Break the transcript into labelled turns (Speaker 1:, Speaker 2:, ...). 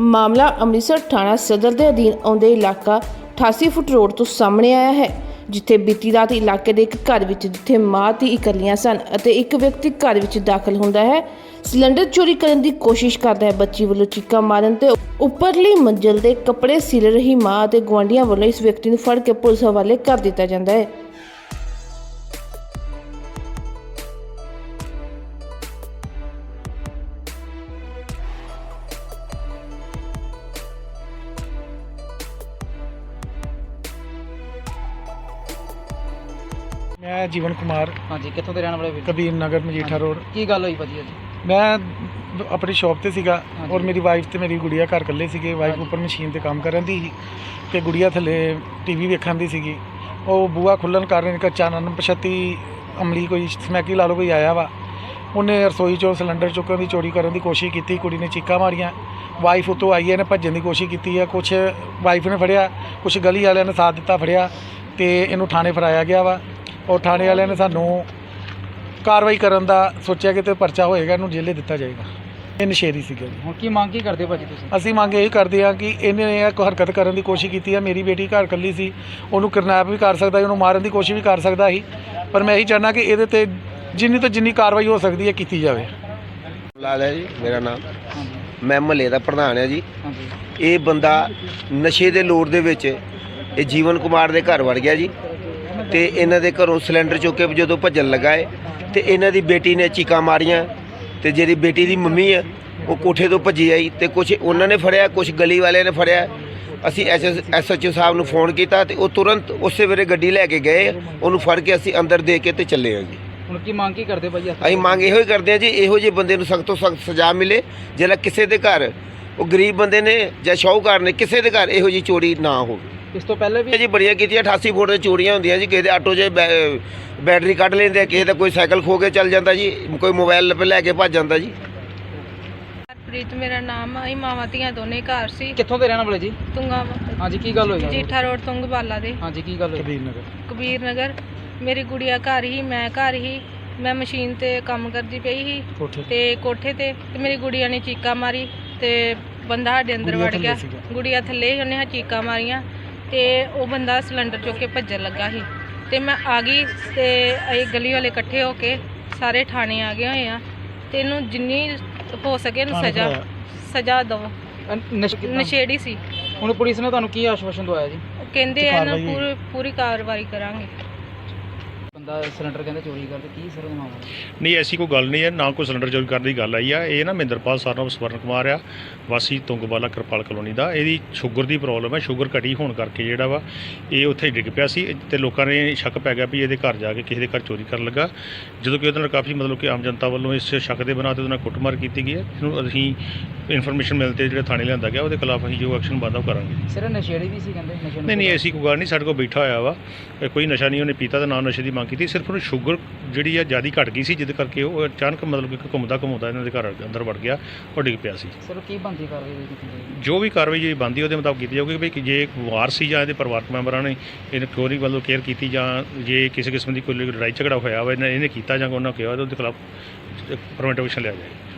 Speaker 1: ਮਾਮਲਾ ਅੰਮ੍ਰਿਤਸਰ ਥਾਣਾ ਸਦਰ ਦੇ ਅਧੀਨ ਆਉਂਦੇ ਇਲਾਕਾ 88 ਫੁੱਟ ਰੋਡ ਤੋਂ ਸਾਹਮਣੇ ਆਇਆ ਹੈ, ਜਿੱਥੇ ਬੀਤੀ ਰਾਤ ਇਲਾਕੇ ਦੇ ਇੱਕ ਘਰ ਵਿੱਚ ਜਿੱਥੇ ਮਾਂ ਤੇ ਇਕੱਲੀਆਂ ਸਨ ਅਤੇ ਇੱਕ ਵਿਅਕਤੀ ਘਰ ਵਿੱਚ ਦਾਖਲ ਹੁੰਦਾ ਹੈ, ਸਿਲੰਡਰ ਚੋਰੀ ਕਰਨ ਦੀ ਕੋਸ਼ਿਸ਼ ਕਰਦਾ ਹੈ। ਬੱਚੀ ਵੱਲੋਂ ਚੀਕਾਂ ਮਾਰਨ ਤੇ ਉੱਪਰਲੀ ਮੰਜ਼ਲ ਦੇ ਕੱਪੜੇ ਸਿਲ ਰਹੀ ਮਾਂ ਅਤੇ ਗੁਆਂਢੀਆਂ ਵੱਲੋਂ ਇਸ ਵਿਅਕਤੀ ਨੂੰ ਫੜ ਕੇ ਪੁਲਿਸ ਹਵਾਲੇ ਕਰ ਦਿੱਤਾ ਜਾਂਦਾ ਹੈ।
Speaker 2: ਮੈਂ ਜੀਵਨ ਕੁਮਾਰ
Speaker 3: ਹਾਂਜੀ ਕਿੱਥੋਂ ਦੇ ਰਹਿਣ ਵਾਲੇ ਵੀਰ?
Speaker 2: ਕਬੀਰ ਨਗਰ ਮਜੀਠਾ ਰੋਡ।
Speaker 3: ਕੀ ਗੱਲ ਹੋਈ ਭਾਜੀ ਅੱਜ?
Speaker 2: ਮੈਂ ਆਪਣੀ ਸ਼ਾਪ ਤੇ ਸੀਗਾ। ਔਰ ਮੇਰੀ ਵਾਈਫ ਤੇ ਮੇਰੀ ਗੁੜੀਆ ਘਰ ਇਕੱਲੇ ਸੀਗੇ। ਵਾਈਫ। ਉੱਪਰ ਮਸ਼ੀਨ ਤੇ ਕੰਮ ਕਰਨ ਦੀ ਸੀ ਤੇ ਗੁੜੀਆ ਥੱਲੇ ਟੀਵੀ ਵੇਖਣ ਦੀ ਸੀਗੀ। ਉਹ ਬੂਆ ਖੁੱਲਣ ਕਾਰਨ ਇੱਕ ਅਚਾਨਕ ਪਛਤੀ ਅਮਲੀ ਕੋਈ ਸਮੈਕੀ ਲਾ ਲਓ ਕੋਈ ਆਇਆ ਵਾ। ਉਹਨੇ ਰਸੋਈ ਚੋਂ ਸਿਲੰਡਰ ਚੁੱਕਣ ਦੀ ਚੋਰੀ ਕਰਨ ਦੀ ਕੋਸ਼ਿਸ਼ ਕੀਤੀ ਕੁੜੀ ਨੇ ਚੀਕਾਂ ਮਾਰੀਆਂ। ਵਾਈਫ ਉੱਤੋਂ ਆਈ ਹੈ ਨੇ ਭੱਜਣ ਦੀ ਕੋਸ਼ਿਸ਼ ਕੀਤੀ ਹੈ ਕੁਛ ਵਾਈਫ ਨੇ ਫੜਿਆ ਕੁਛ ਗਲੀ ਵਾਲਿਆਂ ਨੇ ਸਾਥ ਦਿੱਤਾ ਫੜਿਆ ਤੇ ਇਹਨੂੰ ਥਾਣੇ ਫੜਾਇਆ ਗਿਆ ਵਾ। ਔਰ ਥਾਣੇ ਵਾਲਿਆਂ ਨੇ ਸਾਨੂੰ ਕਾਰਵਾਈ ਕਰਨ ਦਾ ਸੋਚਿਆ ਕਿ ਤੇ ਪਰਚਾ ਹੋਏਗਾ ਇਹਨੂੰ ਜੇਲੇ ਦਿੱਤਾ ਜਾਏਗਾ। ਇਹ ਨਸ਼ੇਰੀ ਸੀਗਾ ਜੀ।
Speaker 3: ਹੁਣ ਕੀ ਮੰਗ ਕੀ ਕਰਦੇ ਹੋ ਭਾਜੀ ਤੁਸੀਂ?
Speaker 2: ਅਸੀਂ ਮੰਗ ਇਹ ਕਰਦੇ ਹਾਂ ਕਿ ਇਹਨੇ ਇਹ ਹਰਕਤ ਕਰਨ ਦੀ ਕੋਸ਼ਿਸ਼ ਕੀਤੀ ਹੈ ਮੇਰੀ ਬੇਟੀ ਘਰ ਇਕੱਲੀ ਸੀ ਉਹਨੂੰ ਕਿਡਨੈਪ ਵੀ ਕਰ ਸਕਦਾ ਸੀ ਉਹਨੂੰ ਮਾਰਨ ਦੀ ਕੋਸ਼ਿਸ਼ ਵੀ ਕਰ ਸਕਦਾ ਸੀ। ਪਰ ਮੈਂ ਇਹੀ ਚਾਹੁੰਦਾ ਕਿ ਇਹਦੇ ਤੇ ਜਿੰਨੀ ਤੋਂ ਜਿੰਨੀ ਕਾਰਵਾਈ ਹੋ ਸਕਦੀ ਹੈ ਕੀਤੀ ਜਾਵੇ।
Speaker 4: ਲਾਲ ਹੈ ਜੀ ਮੇਰਾ ਨਾਮ। ਮੈਂ ਮਹੱਲੇ ਦਾ ਪ੍ਰਧਾਨ ਹਾਂ ਜੀ। ਇਹ ਬੰਦਾ ਨਸ਼ੇ ਦੇ ਲੋੜ ਦੇ ਵਿੱਚ ਇਹ ਜੀਵਨ ਕੁਮਾਰ ਦੇ ਘਰ ਵੜ ਗਿਆ ਜੀ। ਤੇ ਇਹਨਾਂ ਦੇ ਘਰੋਂ ਸਿਲੰਡਰ ਚੁੱਕ ਕੇ ਜਦੋਂ ਭੱਜਣ ਲੱਗਾ ਏ ਤੇ ਇਹਨਾਂ ਦੀ ਬੇਟੀ ਨੇ ਚੀਕਾਂ ਮਾਰੀਆਂ ਤੇ ਜਿਹੜੀ ਬੇਟੀ ਦੀ ਮੰਮੀ ਆ ਉਹ ਕੋਠੇ ਤੋਂ ਭੱਜੀ ਆਈ ਤੇ ਕੁਝ ਉਹਨਾਂ ਨੇ ਫੜਿਆ ਕੁਝ ਗਲੀ ਵਾਲਿਆਂ ਨੇ ਫੜਿਆ। ਅਸੀਂ ਐਸਐਚਓ ਸਾਹਿਬ ਨੂੰ ਫੋਨ ਕੀਤਾ ਤੇ ਉਹ ਤੁਰੰਤ ਉਸੇ ਵੇਲੇ ਗੱਡੀ ਲੈ ਕੇ ਗਏ ਉਹਨੂੰ ਫੜ ਕੇ ਅਸੀਂ ਅੰਦਰ ਦੇ ਕੇ ਤੇ ਚੱਲੇ ਆ ਜੀ।
Speaker 3: ਹੁਣ ਕੀ ਮੰਗ ਕੀ ਕਰਦੇ ਭਾਜੀ
Speaker 4: ਅਸੀਂ ਮੰਗ ਇਹੋ ਹੀ ਕਰਦੇ ਹਾਂ ਜੀ ਇਹੋ ਜਿਹੇ ਬੰਦੇ ਨੂੰ ਸਖਤ ਤੋਂ ਸਖਤ ਸਜ਼ਾ ਮਿਲੇ ਜਿਹੜਾ ਕਿਸੇ ਦੇ ਘਰ ਉਹ ਗਰੀਬ ਬੰਦੇ ਨੇ ਜਾਂ ਸ਼ਾਹੂਕਾਰ ਨੇ ਕਿਸੇ ਦੇ ਘਰ ਇਹੋ ਜਿਹੀ ਚੋਰੀ ਨਾ ਹੋਵੇ।
Speaker 3: ਇਸ ਤੋਂ ਪਹਿਲੇ ਵੀ
Speaker 4: ਜੀ ਬੜੀਆਂ ਕੀਤੀਆਂ 88 ਫੁੱਟ ਦੇ ਚੋਰੀਆਂ ਹੁੰਦੀਆਂ ਜੀ ਕਿਸੇ ਦੇ ਆਟੋ 'ਚ ਬੈ- ਬੈਟਰੀ ਕੱਢ ਲੈਂਦੇ ਆ ਕਿਸੇ ਦਾ ਕੋਈ ਸਾਈਕਲ ਖੋ ਕੇ ਚੱਲ ਜਾਂਦਾ ਜੀ ਕੋਈ ਮੋਬਾਈਲ ਲੈ ਕੇ ਭੱਜ ਜਾਂਦਾ ਜੀ।
Speaker 5: ਪ੍ਰੀਤ ਮੇਰਾ ਨਾਮ ਆ ਅਸੀਂ ਮਾਵਾਂ ਧੀਆਂ ਦੋਨੇ ਘਰ ਸੀ।
Speaker 3: ਕਿੱਥੋਂ ਦੇ ਰਹਿਣ ਵਾਲੇ ਜੀ?
Speaker 5: ਤੁੰਗਾ
Speaker 3: ਹਾਂਜੀ ਕੀ ਗੱਲ ਹੋਈ? ਜੀ?
Speaker 5: ਜੀਠਾ ਰੋਡ ਤੁੰਗਵਾਲਾ ਦੇ।
Speaker 3: ਹਾਂਜੀ ਕੀ ਗੱਲ ਹੋਈ?
Speaker 2: ਕਬੀਰ ਨਗਰ
Speaker 5: ਮੇਰੀ ਗੁੜੀਆ ਘਰ ਹੀ ਮੈਂ ਘਰ ਹੀ ਮੈਂ ਮਸ਼ੀਨ ਤੇ ਕੰਮ ਕਰਦੀ ਪਈ ਸੀ।
Speaker 2: ਤੇ।
Speaker 5: ਕੋਠੇ ਤੇ ਤੇ ਮੇਰੀ ਗੁੜੀਆ ਨੇ ਚੀਕਾ ਮਾਰੀ ਤੇ ਬੰਦਾ ਸਾਡੇ ਅੰਦਰ ਵੜ ਗਿਆ। ਗੁੜੀਆ ਥੱਲੇ ਸੀ, ਉਹਨੇ ਚੀਕਾ ਮਾਰੀਆਂ। ਤੇ ਉਹ ਬੰਦਾ ਸਿਲੰਡਰ ਚੁੱਕ ਕੇ ਭੱਜਣ ਲੱਗਾ ਸੀ। ਤੇ ਮੈਂ ਆ ਗਈ ਤੇ ਅਸੀਂ ਗਲੀ ਵਾਲੇ ਇਕੱਠੇ ਹੋ ਕੇ ਸਾਰੇ ਥਾਣੇ ਆ ਗਏ ਹੋਏ ਆ। ਤੇ ਇਹਨੂੰ ਜਿੰਨੀ ਹੋ ਸਕੇ ਇਹਨੂੰ
Speaker 2: ਥਾਣੇ
Speaker 5: ਸਜ਼ਾ
Speaker 2: ਖੜਾਇਆ।
Speaker 5: ਸਜ਼ਾ ਦਿਓ
Speaker 3: ਅਹ ਨਸ਼ੇ ਕਿੱਦਾਂ?
Speaker 5: ਨਸ਼ੇੜੀ ਸੀ।
Speaker 3: ਹੁਣ ਪੁਲਿਸ ਨੇ ਤੁਹਾਨੂੰ ਕੀ ਆਸ਼ਵਾਸਨ ਦਵਾਇਆ ਜੀ?
Speaker 5: ਕਹਿੰਦੇ ਆ ਨਾ
Speaker 2: ਕਾਰਵਾਈ
Speaker 5: ਪੂਰੀ ਪੂਰੀ ਕਾਰਵਾਈ ਕਰਾਂਗੇ।
Speaker 3: ਬੰਦਾ ਸਿਲੰਡਰ ਕਹਿੰਦੇ ਚੋਰੀ ਕਰਦੇ ਕੀ ਸਰ ਉਹਦਾ ਮਾਮਲਾ?
Speaker 6: ਨਹੀਂ ਐਸੀ ਕੋਈ ਗੱਲ ਨਹੀਂ ਹੈ ਨਾ ਕੋਈ ਸਿਲੰਡਰ ਚੋਰੀ ਕਰਨ ਦੀ ਗੱਲ ਆਈ ਆ। ਇਹ ਨਾ ਮਹਿੰਦਰਪਾਲ ਸਰਨਾਮ ਸਵਰਨ ਕੁਮਾਰ ਆ ਵਾਸੀ ਤੁੰਗਵਾਲਾ ਕਿਰਪਾਲ ਕਲੋਨੀ ਦਾ। ਇਹਦੀ ਸ਼ੂਗਰ ਦੀ ਪ੍ਰੋਬਲਮ ਹੈ ਸ਼ੂਗਰ ਘਟੀ ਹੋਣ ਕਰਕੇ ਜਿਹੜਾ ਵਾ ਇਹ ਉੱਥੇ ਡਿੱਗ ਪਿਆ ਸੀ ਤੇ ਲੋਕਾਂ ਨੇ ਸ਼ੱਕ ਪੈ ਗਿਆ ਵੀ ਇਹਦੇ ਘਰ ਜਾ ਕੇ ਕਿਸੇ ਦੇ ਘਰ ਚੋਰੀ ਕਰਨ ਲੱਗਾ। ਜਦੋਂ ਕਿ ਉਹਦੇ ਨਾਲ ਕਾਫੀ ਮਤਲਬ ਕਿ ਆਮ ਜਨਤਾ ਵੱਲੋਂ ਇਸ ਸ਼ੱਕ ਦੇ ਬਣਾ ਤੇ ਉਹਦੇ ਨਾਲ ਕੁੱਟਮਾਰ ਕੀਤੀ ਗਈ ਹੈ। ਇਹਨੂੰ ਅਸੀਂ ਇਨਫੋਰਮੇਸ਼ਨ ਮਿਲਤੇ ਜਿਹੜੇ ਥਾਣੇ ਲਿਆਂਦਾ ਗਿਆ ਉਹਦੇ ਖਿਲਾਫ ਅਸੀਂ ਜੋ ਐਕਸ਼ਨ ਬਣਦਾ ਉਹ ਕਰਾਂਗੇ।
Speaker 3: ਸਿਰ ਨਸ਼ੇੜੀ ਵੀ ਸੀ ਕਹਿੰਦੇ ਨਸ਼ੇ
Speaker 6: ਨਹੀਂ ਨਹੀਂ ਐਸੀ ਕੋਈ ਗੱਲ ਨਹੀਂ ਸਾਡੇ ਕੋਲ ਬੈਠਾ ਹੋਇਆ ਵਾ। ਕੋਈ ਨਸ਼ਾ ਨਹੀਂ ਉਹਨੇ ਪੀਤਾ ਤੇ ਨਾ ਨਸ਼ੇ ਦੀ ਮੰਗ ਕੀਤੀ ਸਿਰਫ ਉਹਨੂੰ ਸ਼ੂਗਰ ਜਿਹੜੀ ਆ ਜ਼ਿਆਦਾ ਘਟ ਗਈ ਸੀ ਜਿਹਦੇ ਕਰਕੇ ਉਹ ਅਚਾਨਕ ਮਤਲਬ ਕਿ ਘੁੰਮਦਾ ਘੁੰਮਦਾ ਇਹਨਾਂ ਦੇ ਘਰ ਅੰਦਰ ਵੜ ਗਿਆ ਉਹ ਡਿੱਗ ਪਿਆ ਸੀ
Speaker 3: ਸਿਰ ਕੀ ਬੰਦੀ ਕਰ ਰਹੀ ਹੈ ਕੀਤੀ ਜਾਏਗੀ?
Speaker 6: ਜੋ ਵੀ ਕਾਰਵਾਈ ਜਿਹੜੀ ਬੰਦੀ ਉਹਦੇ ਮੁਤਾਬਕ ਕੀਤੀ ਜਾਊਗੀ ਵੀ ਕਿ ਜੇ ਇੱਕ ਵਾਰ ਸੀ ਜਾਂ ਇਹਦੇ ਪਰਿਵਾਰਕ ਮੈਂਬਰਾਂ ਨੇ ਇਹਨੂੰ ਕਿਉਂ ਨਹੀਂ ਵੱਲੋਂ ਕੇਅਰ ਕੀਤੀ ਜਾਂ ਜੇ ਕਿਸੇ ਕਿਸਮ ਦੀ ਕੋਈ ਲੜਾਈ ਝਗੜਾ ਹੋਇਆ ਵਾ ਇਹਨੇ ਕੀਤਾ ਜਾਂ ਉਹਨਾਂ ਕਿਹਾ ਤਾਂ ਉਹਦੇ ਖਿਲਾਫ ਪ੍ਰੀਵੈਂਟਿਵ ਐਕਸ਼ਨ ਲਿਆ ਜਾਏ